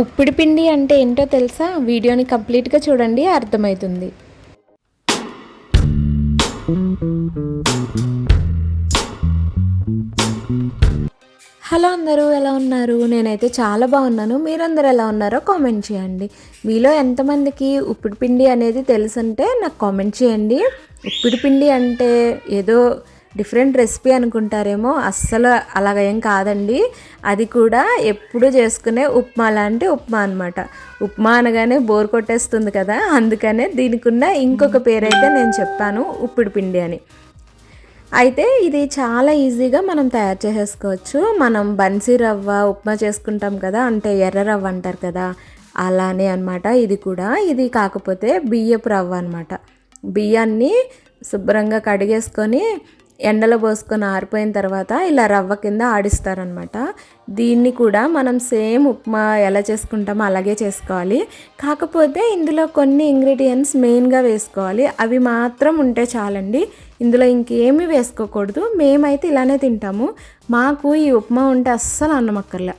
ఉప్పిడి పిండి అంటే ఏంటో తెలుసా? వీడియోని కంప్లీట్గా చూడండి అర్థమవుతుంది హలో అందరూ ఎలా ఉన్నారు? నేనైతే చాలా బాగున్నాను. మీరందరూ ఎలా ఉన్నారో కామెంట్ చేయండి. మీలో ఎంతమందికి ఉప్పిడి పిండి అనేది తెలుసంటే నాకు కామెంట్ చేయండి. ఉప్పిడి పిండి అంటే ఏదో డిఫరెంట్ రెసిపీ అనుకుంటారేమో అస్సలు అలాగ ఏం కాదండి. అది కూడా ఎప్పుడు చేసుకునే ఉప్మా లాంటి ఉప్మా అనమాట ఉప్మా అనగానే బోర్ కొట్టేస్తుంది కదా అందుకనే దీనికి ఉన్న ఇంకొక పేరైతే నేను చెప్పాను ఉప్పిడి పిండి అని. అయితే ఇది చాలా ఈజీగా మనం తయారు చేసేసుకోవచ్చు. మనం బన్సీ రవ్వ ఉప్మా చేసుకుంటాం కదా అంటే ఎర్ర రవ్వ అంటారు కదా అలానే అనమాట ఇది కూడా. ఇది కాకపోతే బియ్యపు రవ్వ అనమాట బియ్యాన్ని శుభ్రంగా కడిగేసుకొని ఎండలో పోసుకొని ఆరిపోయిన తర్వాత ఇలా రవ్వ కింద ఆడిస్తారనమాట దీన్ని కూడా మనం సేమ్ ఉప్మా ఎలా చేసుకుంటామో అలాగే చేసుకోవాలి. కాకపోతే ఇందులో కొన్ని ఇంగ్రీడియంట్స్ మెయిన్గా వేసుకోవాలి. అవి మాత్రం ఉంటే చాలండి. ఇందులో ఇంకేమీ వేసుకోకూడదు. మేమైతే ఇలానే తింటాము. మాకు ఈ ఉప్మా ఉంటే అస్సలు అన్నమక్కర్లే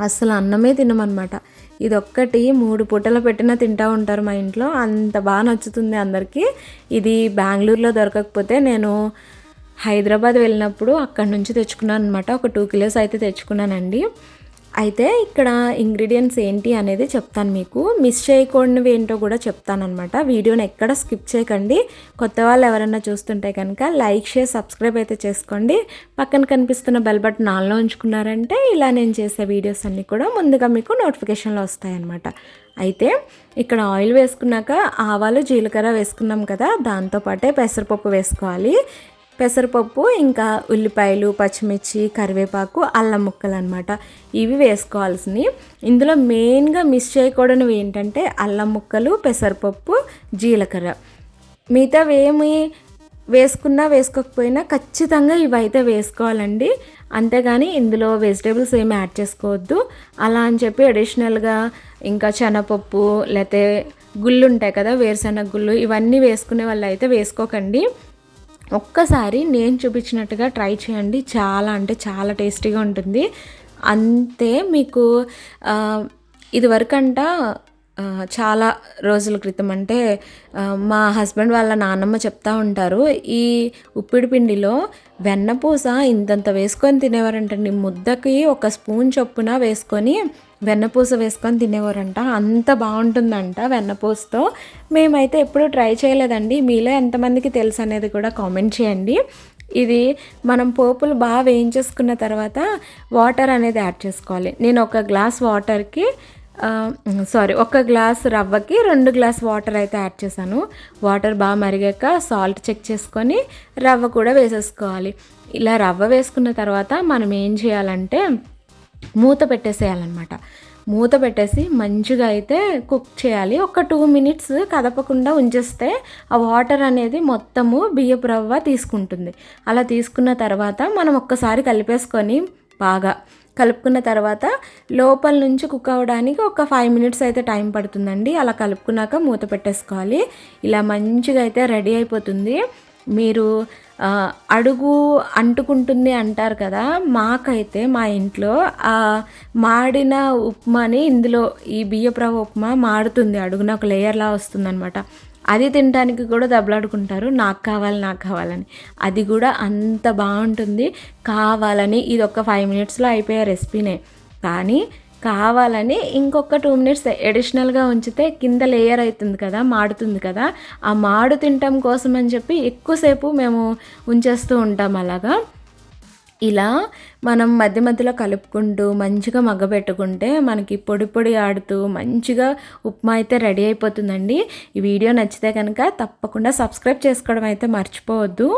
అస్సలు అన్నమే తినమనమాట ఇది ఒక్కటి మూడు పూటలు పెట్టినా తింటూ ఉంటారు మా ఇంట్లో. అంత బాగా నచ్చుతుంది అందరికీ. ఇది బెంగళూరులో దొరకకపోతే నేను హైదరాబాద్ వెళ్ళినప్పుడు అక్కడి నుంచి తెచ్చుకున్నాను అనమాట ఒక టూ కిలోస్ అయితే తెచ్చుకున్నానండి. అయితే ఇక్కడ ఇంగ్రీడియంట్స్ ఏంటి అనేది చెప్తాను మీకు. మిస్ చేయకూడనివి ఏంటో కూడా చెప్తానమాట వీడియోని ఎక్కడ స్కిప్ చేయకండి. కొత్త వాళ్ళు ఎవరైనా చూస్తుంటే కనుక లైక్ షేర్ సబ్స్క్రైబ్ అయితే చేసుకోండి. పక్కన కనిపిస్తున్న బెల్ బటన్ ఆన్లో ఉంచుకున్నారంటే ఇలా నేను చేసే వీడియోస్ అన్నీ కూడా ముందుగా మీకు నోటిఫికేషన్లు వస్తాయన్నమాట. అయితే ఇక్కడ ఆయిల్ వేసుకున్నాక ఆవాలు జీలకర్ర వేసుకున్నాం కదా దాంతోపాటే పెసరపప్పు వేసుకోవాలి. పెసరపప్పు ఇంకా ఉల్లిపాయలు పచ్చిమిర్చి కరివేపాకు అల్లం ముక్కలు అనమాట ఇవి వేసుకోవాల్సినవి. ఇందులో మెయిన్గా మిస్ చేయకూడనివి ఏంటంటే అల్లం ముక్కలు పెసరపప్పు జీలకర్ర. మిగతావి ఏమి వేసుకున్నా వేసుకోకపోయినా ఖచ్చితంగా ఇవైతే వేసుకోవాలండి. అంతేగాని ఇందులో వెజిటేబుల్స్ ఏమి యాడ్ చేసుకోవద్దు. అలా అని చెప్పి అడిషనల్గా ఇంకా శనగపప్పు లేకపోతే గుళ్ళు ఉంటాయి కదా వేరుశనగ గుళ్ళు ఇవన్నీ వేసుకునే వాళ్ళు అయితే వేసుకోకండి. ఒక్కసారి నేను చూపించినట్టుగా ట్రై చేయండి. చాలా అంటే చాలా టేస్టీగా ఉంటుంది. అంతే మీకు ఇదివరకంట చాలా రోజుల క్రితం అంటే మా హస్బెండ్ వాళ్ళ నాన్నమ్మ చెప్తా ఉంటారు ఈ ఉప్పిడి పిండిలో వెన్నపూస ఇంతంత వేసుకొని తినేవారంటండి ముద్దకి ఒక స్పూన్ చొప్పున వేసుకొని వెన్నపూస వేసుకొని తినేవారంట. అంత బాగుంటుందంట వెన్నపూసతో మేమైతే ఎప్పుడు ట్రై చేయలేదండి. మీలో ఎంతమందికి తెలుసు అనేది కూడా కామెంట్ చేయండి. ఇది మనం పోపులు బాగా వేయించేసుకున్న తర్వాత వాటర్ అనేది యాడ్ చేసుకోవాలి. నేను ఒక గ్లాస్ వాటర్కి సారీ ఒక గ్లాస్ రవ్వకి రెండు గ్లాస్ వాటర్ అయితే యాడ్ చేశాను. వాటర్ బాగా మరిగాక సాల్ట్ చెక్ చేసుకొని రవ్వ కూడా వేసేసుకోవాలి. ఇలా రవ్వ వేసుకున్న తర్వాత మనం ఏం చేయాలంటే మూత పెట్టేసేయాలన్నమాట. మూత పెట్టేసి మంచిగా అయితే కుక్ చేయాలి. ఒక టూ మినిట్స్ కదపకుండా ఉంచేస్తే ఆ వాటర్ అనేది మొత్తము బియ్యపు రవ్వ తీసుకుంటుంది. అలా తీసుకున్న తర్వాత మనం ఒక్కసారి కలిపేసుకొని బాగా కలుపుకున్న తర్వాత లోపల నుంచి కుక్ అవ్వడానికి ఒక ఫైవ్ మినిట్స్ అయితే టైం పడుతుందండి. అలా కలుపుకున్నాక మూత పెట్టేసుకోవాలి. ఇలా మంచిగా అయితే రెడీ అయిపోతుంది. మీరు అడుగు అంటుకుంటుంది అంటారు కదా మాకైతే మా ఇంట్లో మాడిన ఉప్మాని ఇందులో ఈ బియ్యప్రవ ఉప్మా మాడుతుంది అడుగున ఒక లేయర్లా వస్తుందనమాట అది తినడానికి కూడా దెబ్బలాడుకుంటారు నాకు కావాలి నాకు కావాలని. అది కూడా అంత బాగుంటుంది కావాలని ఇది ఒక ఫైవ్ మినిట్స్లో అయిపోయే రెసిపీనే కానీ కావాలని ఇంకొక టూ మినిట్స్ అడిషనల్గా ఉంచితే కింద లేయర్ అవుతుంది కదా మాడుతుంది కదా. ఆ మాడు తినటం కోసం అని చెప్పి ఎక్కువసేపు మేము ఉంచేస్తూ ఉంటాం అలాగా. ఇలా మనం మధ్య మధ్యలో కలుపుకుంటూ మంచిగా మగ్గబెట్టుకుంటే మనకి పొడి పొడి ఆడుతూ మంచిగా ఉప్మా అయితే రెడీ అయిపోతుందండి. ఈ వీడియో నచ్చితే కనుక తప్పకుండా సబ్స్క్రైబ్ చేసుకోవడం అయితే మర్చిపోవద్దు.